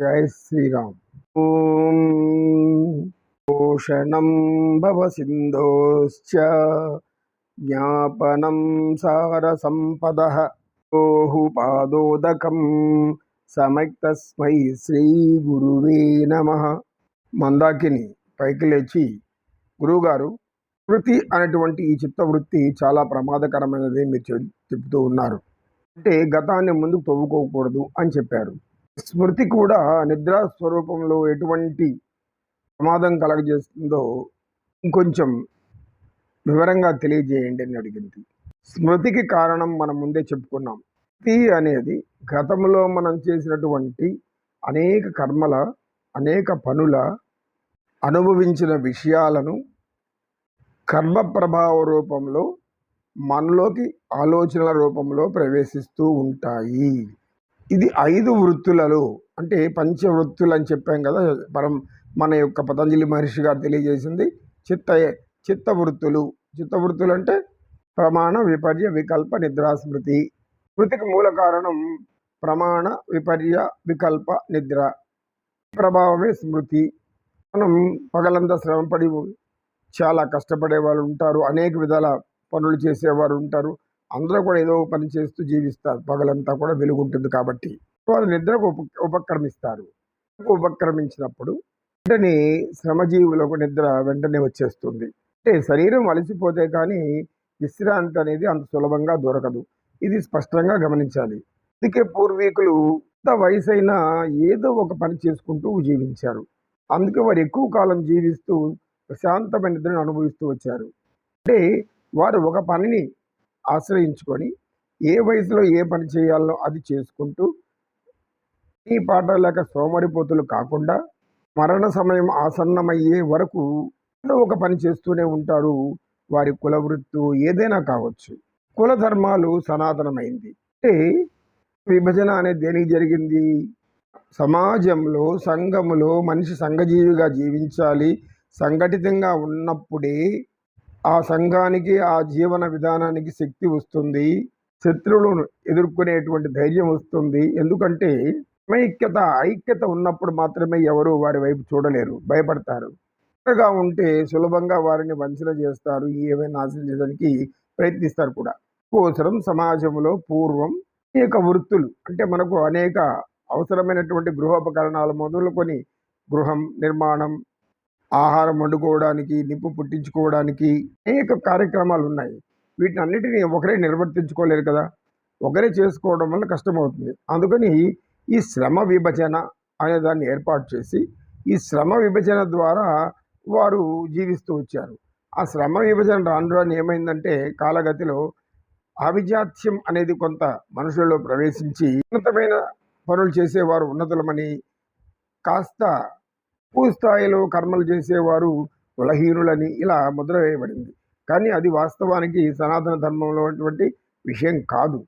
జై శ్రీరామ్. ఓం పోషణం భవ సింధోశ్చ జ్ఞాపనం సార సంపద ఓహు పాదోదకం సమక్తస్మై శ్రీ గురువే నమ. మందాకిని పైకి లేచి గురువుగారు వృత్తి అనేటువంటి ఈ చిత్తవృత్తి చాలా ప్రమాదకరమైనది మీరు చెప్- ఉన్నారు. అంటే గతాన్ని ముందుకు తవ్వుకోకూడదు అని చెప్పారు. స్మృతి కూడా నిద్రా స్వరూపంలో ఎటువంటి ప్రమాదం కలగజేస్తుందో ఇంకొంచెం వివరంగా తెలియజేయండి అని అడిగింది. స్మృతికి కారణం మనం ముందే చెప్పుకున్నాం. స్మృతి అనేది గతంలో మనం చేసినటువంటి అనేక కర్మల అనేక పనుల అనుభవించిన విషయాలను కర్మ ప్రభావ రూపంలో మనలోకి ఆలోచనల రూపంలో ప్రవేశిస్తూ ఉంటాయి. ఇది ఐదు వృత్తులలో అంటే పంచవృత్తులు అని చెప్పాం కదా మనం మన యొక్క పతంజలి మహర్షి గారు తెలియజేసింది. చిత్త చిత్త వృత్తులు. చిత్త వృత్తులు అంటే ప్రమాణ విపర్య వికల్ప నిద్రాస్మృతి. స్మృతికి మూల కారణం ప్రమాణ విపర్య వికల్ప నిద్ర. ప్రభావమే స్మృతి. మనం పగలంతా శ్రమపడి చాలా కష్టపడే వాళ్ళు ఉంటారు. అనేక విధాల పనులు చేసేవారు ఉంటారు. అందరూ కూడా ఏదో పని చేస్తూ జీవిస్తారు. పగలంతా కూడా వెలుగుంటుంది కాబట్టి. వాళ్ళు నిద్రకు ఉప ఉపక్రమిస్తారు. ఉపక్రమించినప్పుడు వెంటనే శ్రమజీవులకు నిద్ర వెంటనే వచ్చేస్తుంది. అంటే శరీరం అలసిపోతే కానీ విశ్రాంతి అనేది అంత సులభంగా దొరకదు. ఇది స్పష్టంగా గమనించాలి. అందుకే పూర్వీకులు ఎంత వయసైనా ఏదో ఒక పని చేసుకుంటూ జీవించారు. అందుకే వారు ఎక్కువ కాలం జీవిస్తూ ప్రశాంతమైన నిద్రను అనుభవిస్తూ వచ్చారు. అంటే వారు ఒక పనిని ఆశ్రయించుకొని ఏ వయసులో ఏ పని చేయాలో అది చేసుకుంటూ ఈ పాట లేక సోమరిపోతులు కాకుండా మరణ సమయం ఆసన్నమయ్యే వరకు ఏదో ఒక పని చేస్తూనే ఉంటారు వారి కుల వృత్తు ఏదైనా కావచ్చు. కుల ధర్మాలు సనాతనమైంది. అంటే విభజన అనేది దేనికి జరిగింది? సమాజంలో సంఘములో మనిషి సంఘజీవిగా జీవించాలి సంఘటితంగా ఉన్నప్పుడే ఆ సంఘానికి ఆ జీవన విధానానికి శక్తి వస్తుంది. శత్రువులను ఎదుర్కొనేటువంటి ధైర్యం వస్తుంది. ఎందుకంటే సమైక్యత ఐక్యత ఉన్నప్పుడు మాత్రమే ఎవరు వారి వైపు చూడలేరు భయపడతారు. ఒంటరిగా ఉంటే సులభంగా వారిని వంచన చేస్తారు ఏమైనా నాశనం చేయడానికి ప్రయత్నిస్తారు కూడా. కోసరం సమాజంలో పూర్వం అనేక వృత్తులు అంటే మనకు అనేక అవసరమైనటువంటి గృహోపకరణాలు మొదలుకొని గృహం నిర్మాణం ఆహారం వండుకోవడానికి నిప్పు పుట్టించుకోవడానికి అనేక కార్యక్రమాలు ఉన్నాయి. వీటిని అన్నిటినీ ఒకరే నిర్వర్తించుకోలేరు కదా. ఒకరే చేసుకోవడం వల్ల కష్టమవుతుంది. అందుకని ఈ శ్రమ విభజన అనే దాన్ని ఏర్పాటు చేసి ఈ శ్రమ విభజన ద్వారా వారు జీవిస్తూ వచ్చారు. ఆ శ్రమ విభజన రాను రాను ఏమైందంటే కాలగతిలో ఆవిజాత్యం అనేది కొంత మనుషులలో ప్రవేశించి ఉన్నతమైన పనులు చేసేవారు ఉన్నతులమని కాస్త తక్కువ స్థాయిలో కర్మలు చేసేవారు కులహీనులని ఇలా ముద్ర వేయబడింది కానీ అది వాస్తవానికి సనాతన ధర్మంలో ఉన్నటువంటి విషయం కాదు.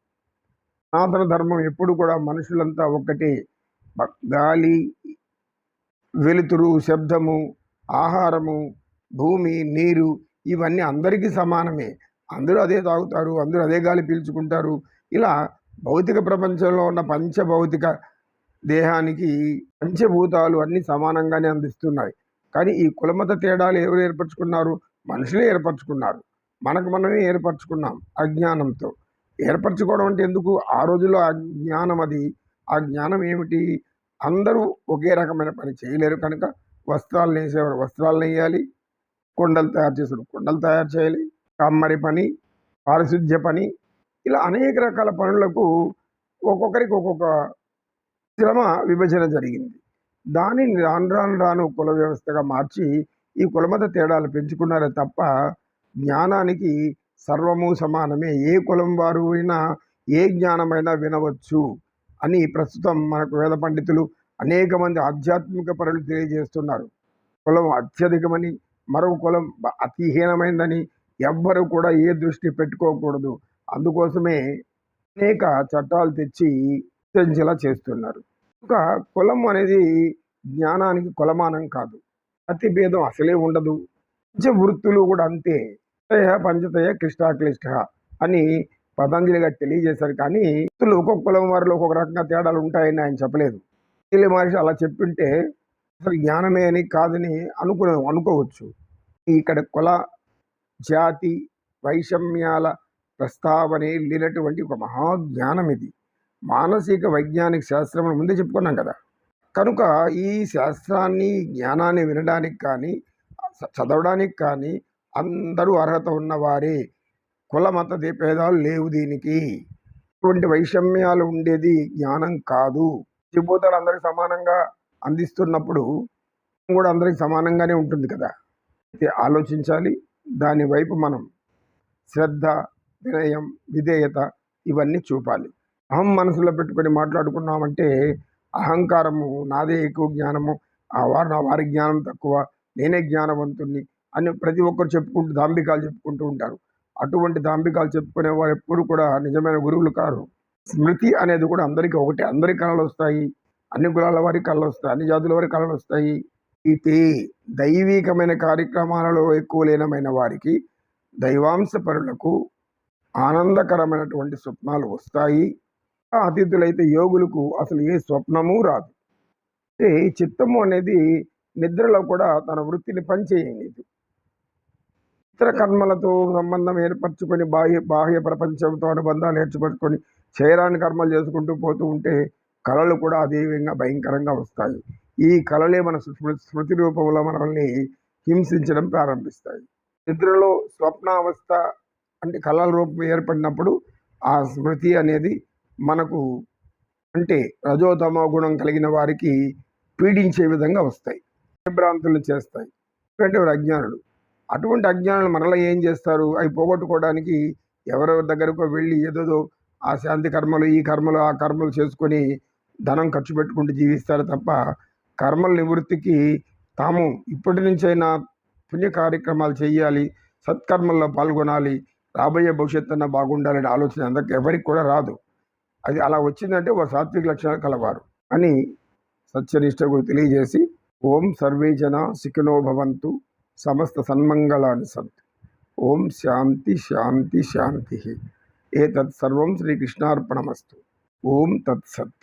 సనాతన ధర్మం ఎప్పుడు కూడా మనుషులంతా ఒక్కటే. బ- గాలి వెలుతురు శబ్దము ఆహారము భూమి నీరు ఇవన్నీ అందరికీ సమానమే. అందరూ అదే తాగుతారు అందరూ అదే గాలి పీల్చుకుంటారు. ఇలా భౌతిక ప్రపంచంలో ఉన్న పంచభౌతిక దేహానికి పంచభూతాలు అన్నీ సమానంగానే అందిస్తున్నాయి. కానీ ఈ కులమత తేడాలు ఎవరు ఏర్పరచుకున్నారు? మనుషులే ఏర్పరచుకున్నారు. మనకు మనమే ఏర్పరచుకున్నాం అజ్ఞానంతో. ఏర్పరచుకోవడం అంటే ఎందుకు? ఆ రోజుల్లో ఆ జ్ఞానం అది. ఆ జ్ఞానం ఏమిటి? అందరూ ఒకే రకమైన పని చేయలేరు కనుక వస్త్రాలు నేసేవారు వస్త్రాలు నేయాలి కొండలు తయారు చేసేవారు కొండలు తయారు చేయాలి కమ్మరి పని పారిశుద్ధ్య పని ఇలా అనేక రకాల పనులకు ఒక్కొక్కరికి ఒక్కొక్క శ్రమ విభజన జరిగింది. దానిని రాను రాను రాను కుల వ్యవస్థగా మార్చి ఈ కులమత తేడాలు పెంచుకున్నారే తప్ప జ్ఞానానికి సర్వము సమానమే. ఏ కులం వారు అయినా ఏ జ్ఞానమైనా వినవచ్చు అని ప్రస్తుతం మనకు వేద పండితులు అనేక మంది ఆధ్యాత్మిక పరులు తెలియజేస్తున్నారు. కులం అత్యధికమని మరో కులం అతిహీనమైందని ఎవ్వరు కూడా ఏ దృష్టి పెట్టుకోకూడదు. అందుకోసమే అనేక చట్టాలు తెచ్చి పెంచేలా చేస్తున్నారు. ఒక కులం అనేది జ్ఞానానికి కులమానం కాదు. అతి భేదం అసలే ఉండదు. పంచ వృత్తులు కూడా అంతే. తయ పంచతయ క్లిష్టాక్లిష్ట అని పతంజలి గారు తెలియజేశారు కానీ వృత్తులు ఒక్కొక్క కులం వారిలో ఒక్కొక్క రకంగా తేడాలు ఉంటాయని ఆయన చెప్పలేదు. తెలియ మహర్షి అలా చెప్పింటే అసలు జ్ఞానమే అని కాదని అనుకునే అనుకోవచ్చు. ఇక్కడ కుల జాతి వైషమ్యాల ప్రస్తావనే లేనటువంటి ఒక మహాజ్ఞానం ఇది. మానసిక వైజ్ఞానిక శాస్త్రం ముందే చెప్పుకున్నాం కదా. కనుక ఈ శాస్త్రాన్ని జ్ఞానాన్ని వినడానికి కానీ చదవడానికి కానీ అందరూ అర్హత ఉన్నవారే. కుల మత భేదాలు లేవు దీనికి. ఇటువంటి వైషమ్యాలు ఉండేది జ్ఞానం కాదు. జీభూతాలు అందరికి సమానంగా అందిస్తున్నప్పుడు కూడా అందరికి సమానంగానే ఉంటుంది కదా. అయితే ఆలోచించాలి. దానివైపు మనం శ్రద్ధ వినయం విధేయత ఇవన్నీ చూపాలి. అహం మనసులో పెట్టుకొని మాట్లాడుకున్నామంటే అహంకారము నాదే ఎక్కువ జ్ఞానము. ఆ వారు నా వారి జ్ఞానం తక్కువ నేనే జ్ఞానవంతుణ్ణి అని ప్రతి ఒక్కరు చెప్పుకుంటూ దాంబికాలు చెప్పుకుంటూ ఉంటారు. అటువంటి దాంబికాలు చెప్పుకునే వారు ఎప్పుడు కూడా నిజమైన గురువులు కారు. స్మృతి అనేది కూడా అందరికీ ఒకటే. అందరి కళలు వస్తాయి. అన్ని కులాల వారి కళలు వస్తాయి. అన్ని జాతుల వారి కళలు వస్తాయి. ఇది దైవికమైన కార్యక్రమాలలో ఎక్కువ లీనమైన వారికి దైవాంశ పరులకు ఆనందకరమైనటువంటి స్వప్నాలు వస్తాయి. అతిథులైతే యోగులకు అసలు ఏ స్వప్నము రాదు. అంటే చిత్తము అనేది నిద్రలో కూడా తన వృత్తిని పనిచేయలేదు ఇతర కర్మలతో సంబంధం ఏర్పరచుకొని బాహ్య బాహ్య ప్రపంచంతో అనుబంధాలు ఏర్పరచుకొని చేయరాని కర్మలు చేసుకుంటూ పోతూ ఉంటే కళలు కూడా అదే విధంగా భయంకరంగా వస్తాయి. ఈ కళలే మన స్మృతి రూపంలో మనల్ని హింసించడం ప్రారంభిస్తాయి. నిద్రలో స్వప్నావస్థ అంటే కళల రూపం ఏర్పడినప్పుడు ఆ స్మృతి అనేది మనకు అంటే రజోతమో గుణం కలిగిన వారికి పీడించే విధంగా వస్తాయి. భ్రాంతులు చేస్తాయి. ఎందుకంటే అజ్ఞానులు. అటువంటి అజ్ఞానులు మరలా ఏం చేస్తారు? అవి పోగొట్టుకోవడానికి ఎవరెవరి దగ్గరకు వెళ్ళి ఏదేదో ఆ శాంతి కర్మలు ఈ కర్మలు ఆ కర్మలు చేసుకొని ధనం ఖర్చు పెట్టుకుంటూ జీవిస్తారు తప్ప కర్మల నివృత్తికి తాము ఇప్పటి నుంచైనా పుణ్య కార్యక్రమాలు చేయాలి సత్కర్మల్లో పాల్గొనాలి రాబోయే భవిష్యత్తు బాగుండాలనే ఆలోచన అందరికి ఎవరికి కూడా రాదు. అది అలా వచ్చిందంటే ఒక సాత్విక లక్షణాలు కలవారు. అని సత్యనిష్టకు తెలియజేసి ఓం సర్వే జన సుఖినో భవంతు సమస్త సన్మంగళాన్ని సంతు. ఓం శాంతి శాంతి శాంతి. ఏతత్ సర్వం శ్రీకృష్ణార్పణమస్తు ఓం తత్సత్.